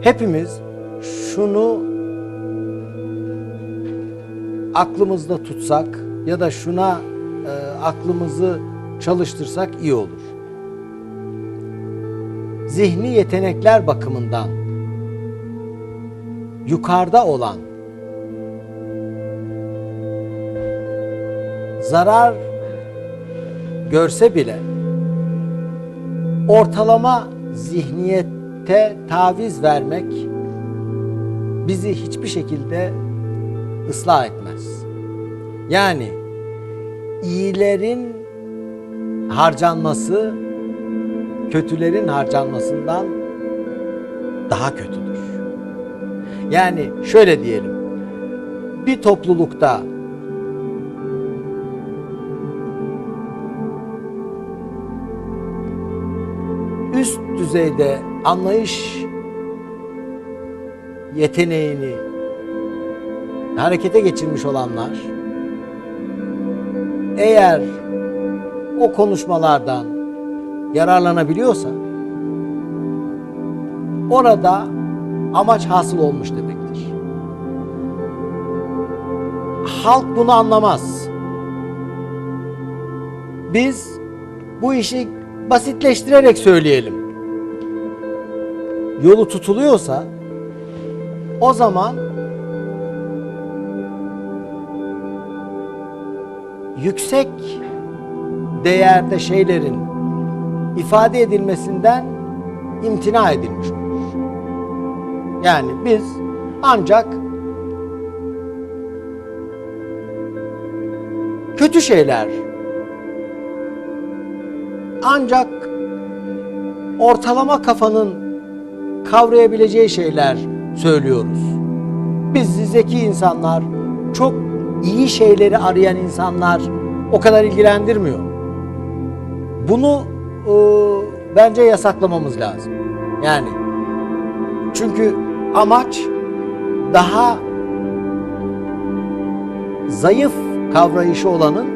Hepimiz şunu aklımızda tutsak ya da şuna e, aklımızı çalıştırsak iyi olur. Zihni yetenekler bakımından yukarıda olan zarar görse bile ortalama zihniyette taviz vermek bizi hiçbir şekilde ıslah etmez. Yani iyilerin harcanması kötülerin harcanmasından daha kötüdür. Yani şöyle diyelim. Bir toplulukta üst düzeyde anlayış yeteneğini harekete geçirmiş olanlar eğer o konuşmalardan yararlanabiliyorsa orada amaç hasıl olmuş demektir. Halk bunu anlamaz. Biz bu işi basitleştirerek söyleyelim. Yolu tutuluyorsa o zaman yüksek değerde şeylerin ifade edilmesinden imtina edilmiş olur. Yani biz ancak kötü şeyler ancak ortalama kafanın kavrayabileceği şeyler söylüyoruz. Biz zeki insanlar, çok iyi şeyleri arayan insanlar o kadar ilgilendirmiyor. Bunu e, bence yasaklamamız lazım. Yani çünkü amaç daha zayıf kavrayışı olanın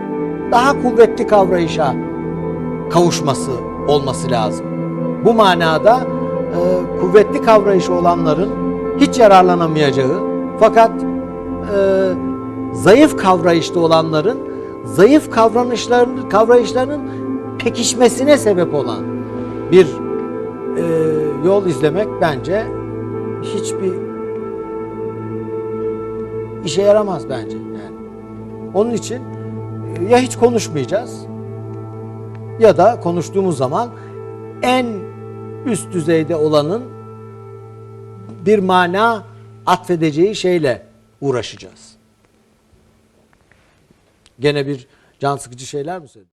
daha kuvvetli kavrayışa kavuşması olması lazım. Bu manada e, kuvvetli kavrayışı olanların hiç yararlanamayacağı fakat e, zayıf kavrayışta olanların zayıf kavranışlarının kavrayışlarının pekişmesine sebep olan bir e, yol izlemek bence hiçbir işe yaramaz bence yani. Onun için e, ya hiç konuşmayacağız ya da konuştuğumuz zaman en üst düzeyde olanın bir mana atfedeceği şeyle uğraşacağız. Gene bir can sıkıcı şeyler mi söyledin?